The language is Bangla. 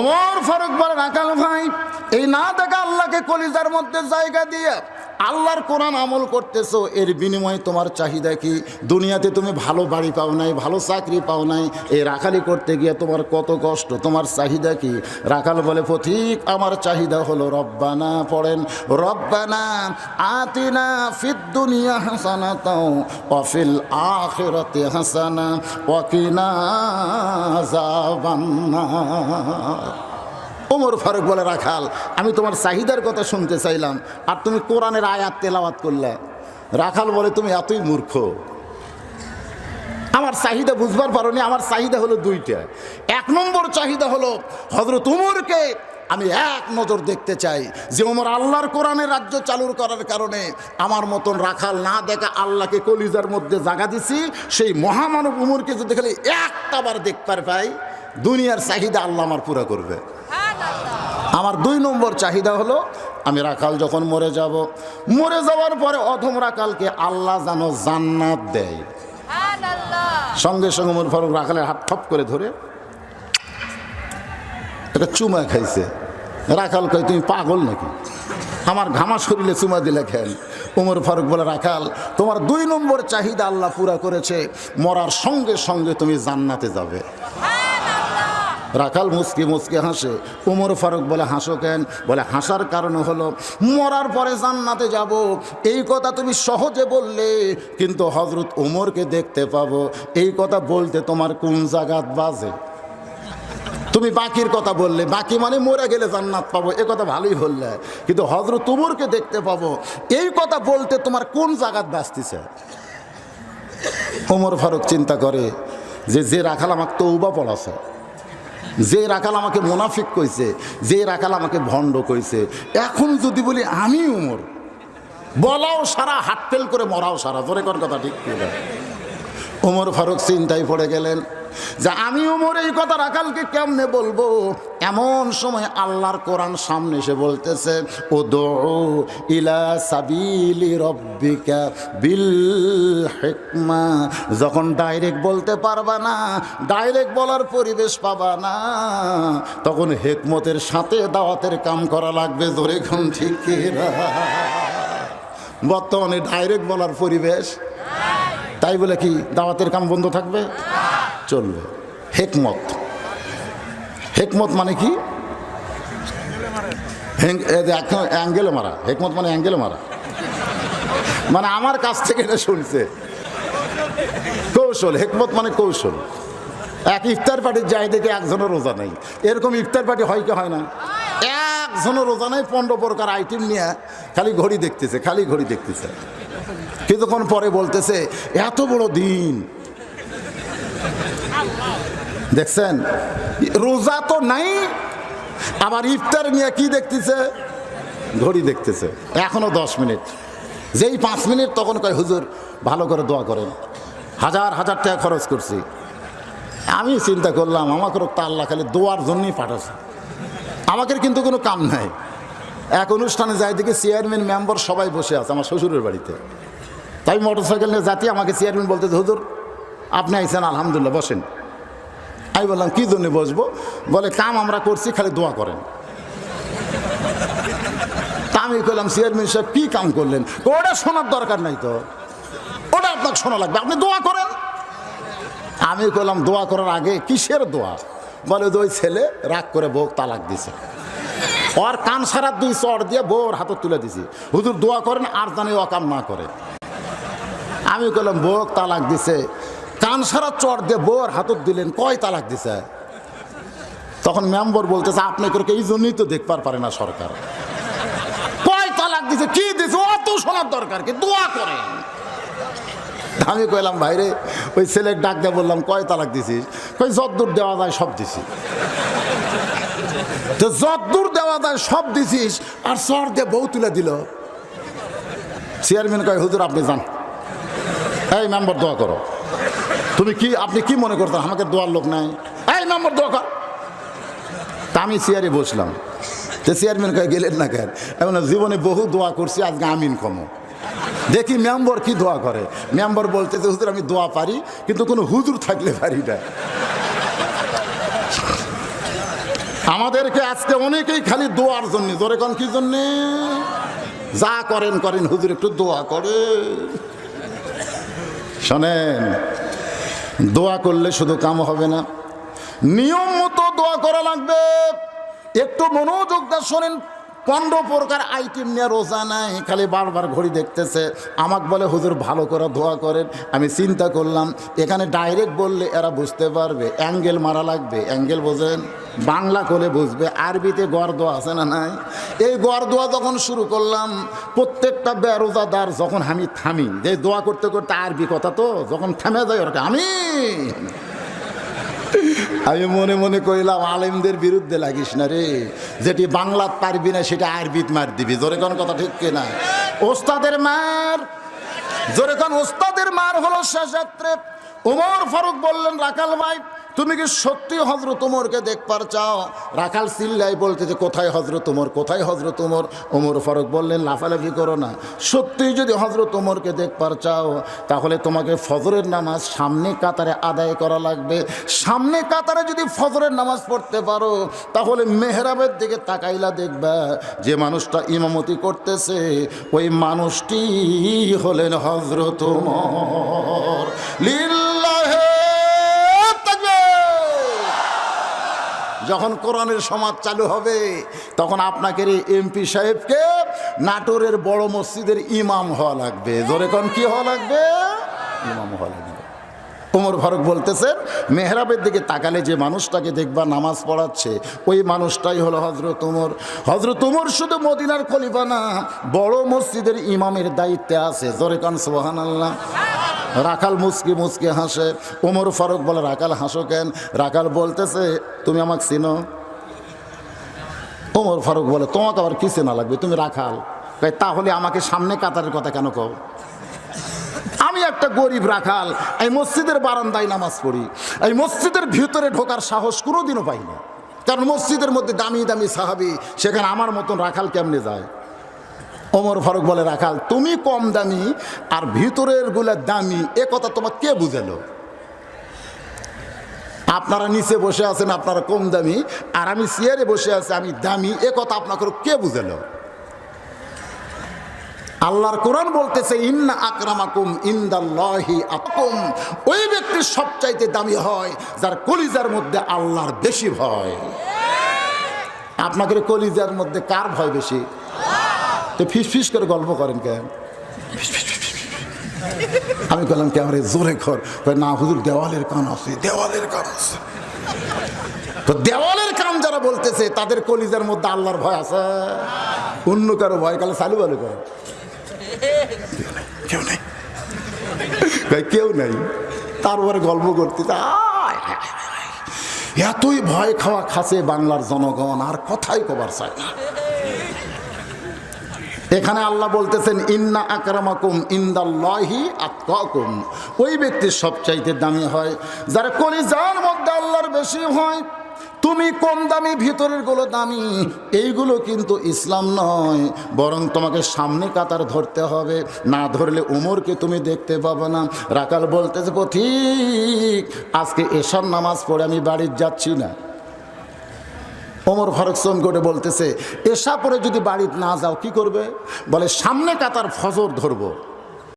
ওমর ফারুক বলেন আকাল ভাই এই না দেখা আল্লাহকে কলিজার মধ্যে জায়গা দিয়ে আল্লাহর কোরআন আমল করতেছো, এর বিনিময়ে তোমার চাহিদা কি? দুনিয়াতে তুমি ভালো বাড়ি পাও নাই, ভালো চাকরি পাও নাই এই রাখালি করতে গিয়ে তোমার কত কষ্ট, তোমার চাহিদা কি? রাখাল বলে পথিক আমার চাহিদা হলো রব্বানা পড়েন। রব্বানা আতিনা ফিদ দুনিয়া হাসানা তাও অফিল আখিরাতে হাসানা ওয়াকিনা যাবান্নার ওমর ফারুক বলে, রাখাল, আমি তোমার চাহিদার কথা শুনতে চাইলাম আর তুমি কোরআনের আয়াত তেলাওয়াত করলে। রাখাল বলে, তুমি এতই মূর্খ। আমার চাহিদা বুঝবার পারোনি, আমার চাহিদা হলো দুইটা। এক নম্বর চাহিদা হলো হজরত উমরকে আমি এক নজর দেখতে চাই যে ওমর আল্লাহর কোরআনের রাজ্য চালুর করার কারণে আমার মতন রাখাল না দেখা আল্লাহকে কলিজার মধ্যে জাগা দিছি। সেই মহামানব উমরকে যদি খালি একটা বার দেখবার পাই, দুনিয়ার চাহিদা আল্লাহ আমার পুরা করবে। আমার দুই নম্বর চাহিদা হলো আমি রাখাল যখন মরে যাব মরে যাওয়ার পরে অধম রাখালকে আল্লাহ যেন জান্নাত দেয়। সঙ্গে সঙ্গে মোর ফারুক রাখালের হাত ঠপ করে ধরে একটা চুমা খাইছে। রাখাল কয় তুমি পাগল নাকি? আমার ঘামা শরীরে চুমা দিলে খেল উমর ফারুক বলে রাখাল তোমার দুই নম্বর চাহিদা আল্লাহ পুরা করেছে মরার সঙ্গে সঙ্গে তুমি জান্নাতে যাবে। রাখাল মুসকি মুসকি হাসে। উমর ফারুক বলে, হাসো কেন? বলে, হাসার কারণ হলো, মরার পরে জান্নাতে যাব। এই কথা তুমি সহজে বললে, কিন্তু হজরত উমরকে দেখতে পাবো। এই কথা বলতে তোমার কোন জাগাত বাজে? তুমি বাকির কথা বললে, বাকি মানে মরে গেলে জান্নাত পাবো। এ কথা ভালোই বললে কিন্তু হজরত উমরকে দেখতে পাবো, এই কথা বলতে তোমার কোন জায়গাত বাঁচতেছে ওমর ফারুক চিন্তা করে যে যে রাখাল আমাকে তৌবা পড়াছে। যে রাখাল আমাকে মোনাফিক কইছে, যে রাখাল আমাকে ভণ্ড কইছে, এখন যদি বলি আমি উমর, বলাও সারা হাত ফেল করে মরাও সারা তোরে কথা ঠিক ওমর ফারুক চিন্তায় পড়ে গেলেন। যে আমি ওমর এই কথা রাখালকে কেমনে বলব? এমন সময় আল্লাহর কোরআন সামনে এসে বলতেছে ও দো ইলা সাবিলি রব্বিকা বিল হেকমা। যখন ডাইরেক্ট বলতে পারবা না ডাইরেক্ট বলার পরিবেশ পাবা না, তখন হেকমতের সাথে দাওয়াতের কাম করা লাগবে, জোরে ঘুম ঠিক বর্তমানে ডাইরেক্ট বলার পরিবেশ। তাই বলে কি, দাওয়াতের কাম বন্ধ থাকবে? চলবে। হেকমত। হেকমত মানে কি? অ্যাঙ্গেলে মারা। হেকমত মানে অ্যাঙ্গেলে মারা। মানে আমার কাছ থেকে এটা শুনছে। কৌশল, হেকমত মানে কৌশল। এক ইফতার পার্টির যাই দেখে একজনের রোজা নেই। এরকম ইফতার পার্টি হয় কি হয় না? একজনের রোজা নেই, পনেরো প্রকার আইটেম নিয়ে খালি ঘড়ি দেখতেছে, খালি ঘড়ি দেখতেছে। কিছুক্ষণ পরে বলতেছে, এত বড় দিন দেখছেন? রোজা তো নাই, আবার ইফতার নিয়ে কি দেখতেছে? ঘড়ি দেখতেছে। এখনও দশ মিনিট। যেই পাঁচ মিনিট তখন কয়, হুজুর, ভালো করে দোয়া করেন। হাজার হাজার টাকা খরচ করছি। আমি চিন্তা করলাম, আমাকে তো আল্লাহ খালি দোয়ার জন্যই পাঠাচ্ছে আমাকে কিন্তু কোনো কাম নাই। এক অনুষ্ঠানে যাই দেখি চেয়ারম্যান, মেম্বার সবাই বসে আছে আমার শ্বশুরের বাড়িতে। তাই মোটর সাইকেল নিয়ে যাতে আমাকে চেয়ারম্যান বলতে হুজুর আপনি আইসেন আলহামদুলিল্লাহ, বসেন। আমি বললাম, কী জন্য বসবো? বলে, কাম আমরা করছি, খালি দোয়া করেন। তা আমি কইলাম, চেয়ারম্যান সাহেব, কী কাম করলেন? ওটা শোনার দরকার নাই তো। ওটা আপনাকে শোনা লাগবে। আপনি দোয়া করেন। আমি কইলাম, দোয়া করার আগে কিসের দোয়া? বলে, ওই ছেলে রাগ করে বউ তালাক দিছে। ওর কান সারা দুই চর দিয়ে বউর হাতে তুলে দিছি। হুজুর দোয়া করেন, আর জানি অকাম না করে। আমি কইলাম, বউ তালাক দিছে। কান সারা চর দিয়ে বউর হাতত দিলেন, কয় তালাক দিছে? তখন মেম্বার বলতেছে, আপনি করে এই জন্যই তো দেখবার পারে না সরকার। কয় তালাক দিছে, কি দিছে? অত শোনার দরকার, কি দোয়া করেন আমি কইলাম ভাইরে ওই ছেলের ডাক দিয়ে বললাম, কয় তালাক দিছিস? কই যদ্দূর দেওয়া যায় সব দিছি। তো যদ্দূর দেওয়া যায় সব দিছিস, আর সর দিয়ে বউ তুলে দিল। চেয়ারম্যান কয়, হুজুর, আপনি যান। এই মেম্বার দোয়া করো। তুমি কি, আপনি কি মনে করতেন? আমাকে দোয়ার লোক নাই। এই মেম্বার, দোয়া তা আমি চেয়ারে বসলাম। তো চেয়ারম্যান কয়ে, গেলেন না কেন? এখন জীবনে বহু দোয়া করছি, আজকে আমিন কমো। দেখি মেম্বর কি দোয়া করে। মেম্বর বলতে যে হুজুর, আমি দোয়া পারি, কিন্তু কোনো হুজুর থাকলে পারি না। আমাদেরকে আজকে অনেকেই খালি দোয়ার জন্য ধরে কোন কি জন্যে? যা করেন করেন, হুজুর, একটু দোয়া করে। শোনেন দোয়া করলে শুধু কাম হবে না। নিয়ম মতো দোয়া করা লাগবে। একটু মনোযোগ দা শোনেন। পনেরো প্রকার আইটেম নিয়ে রোজা নাই, খালি বারবার ঘড়ি দেখতেছে। আমাকে বলে, হুজুর, ভালো করে দোয়া করেন। আমি চিন্তা করলাম, এখানে ডাইরেক্ট বললে এরা বুঝতে পারবে, অ্যাঙ্গেল মারা লাগবে। অ্যাঙ্গেল বোঝেন? বাংলা করে বুঝবে, আরবিতে গড় দোয়া আছে না নাই? এই গড় দোয়া যখন শুরু করলাম, প্রত্যেকটা বেরোজাদার যখন আমি থামি, যে দোয়া করতে করতে আরবি কথা তো, যখন থামে যায় ওরা আমি আমি মনে মনে কইলাম, আলেমদের বিরুদ্ধে লাগিস না রে। যেটি বাংলাত পারবি না, সেটা আরবিত মার দিবি। জোরে কোন কথা ঠিক কিনা ওস্তাদের মার, জোরে কোন, ওস্তাদের মার হলো শেষ যাত্রে ওমর ফারুক বললেন রাখাল ভাই তুমি কি সত্যি হজরত উমরকে দেখবার চাও? রাখাল সিল্লাই বলতে যে, কোথায় হজরত উমর? কোথায় হজরত উমর? ওমর ফারুক বললেন, লাফালাফি করো না। সত্যিই যদি হজরত উমরকে দেখবার চাও, তাহলে তোমাকে ফজরের নামাজ সামনে কাতারে আদায় করা লাগবে। সামনে কাতারে যদি ফজরের নামাজ পড়তে পারো, তাহলে মেহরাবের দিকে তাকাইলা দেখবা। যে মানুষটা ইমামতি করতেছে, ওই মানুষটি হলেন হজরত উমর। লিল্লাহে যখন কোরআনের সমাজ চালু হবে, তখন আপনাকে এমপি সাহেবকে নাটোরের বড় মসজিদের ইমাম হওয়া লাগবে। জোরে কোন কি হওয়া লাগবে? ইমাম হওয়া লাগবে। ওমর ফারুক বলতেছেন, মেহরাবের দিকে তাকালে যে মানুষটাকে দেখবা নামাজ পড়াচ্ছে, ওই মানুষটাই হলো হজরত উমর। হজরত উমর শুধু মদিনার খলিফা না, বড় মসজিদের ইমামের দায়িত্বে আছে। জোরে কান সোহান আল্লাহ রাখাল মুসকি মুসকি হাসে। ওমর ফারুক বলে রাখাল হাসো কেন? রাখাল বলতেছে তুমি আমাকে চিনো? ওমর ফারুক বলে তোমাকে আবার কি চেনা লাগবে? তুমি রাখাল। কয়, তাহলে আমাকে সামনে কাতারের কথা কেন কও? আমি একটা গরিব রাখাল। এই মসজিদের বারান্দায় নামাজ পড়ি। এই মসজিদের ভিতরে ঢোকার সাহস কোনোদিনও পাই না। কারণ মসজিদের মধ্যে দামি দামি সাহাবি সেখানে আমার মতন রাখাল কেমনে যায়? ওমর ফারুক বলে, রাখাল, তুমি কম দামি আর ভিতরেরগুলা দামি, এ কথা তোমার কে বুঝালো? আপনারা নিচে বসে আছেন, আপনারা কম দামি, আর আমি চেয়ারে বসে আছি, আমি দামি, এ কথা আপনাকে কে বুঝালো? আল্লাহর কোরআন বলতেছে, ইন্না আকরামাকুম ইন্দাল্লাহি আতকুম। ওই ব্যক্তির সবচাইতে দামি হয়, যার কলিজার মধ্যে আল্লাহর বেশি ভয়। আপনাদের কলিজার মধ্যে কার ভয় বেশি? তো ফিস ফিস করে গল্প করেন কেন আমি বললাম কেমন জোরে ঘর না, হুজুর, দেওয়ালের কান আছে, দেওয়ালের কান আছে। তো দেওয়ালের কাম যারা বলতেছে, তাদের কলিজার মধ্যে আল্লাহর ভয় আছে। অন্য কারও ভয় কালে চালু বালু করে। কেউ নেই। কেউ নেই। তারপরে গল্প করতে। এতই ভয় খাওয়া খাসে বাংলার জনগণ, আর কথাই কবার চায় না। এখানে আল্লাহ বলতেছেন, ইন্না আকরামাকুম ইন্দাল্লাহি আতকাকুম। ওই ব্যক্তির সবচাইতে দামি হয়, যারা কলিজার মধ্যে আল্লাহর বেশি হয়। তুমি কম দামি, ভিতরেরগুলো দামি। এইগুলো কিন্তু ইসলাম নয়, বরং তোমাকে সামনে কাতার ধরতে হবে। না ধরলে উমরকে তুমি দেখতে পাবে না। রাকাল বলতেছে ঠিক আজকে এসব নামাজ পড়ে আমি বাড়ির যাচ্ছি না। ওমর ফারুক সোম করে বলতেছে, এসা পরে যদি বাড়িতে না যাও, কি করবে? বলে, সামনে কাতার ফজর ধরবো।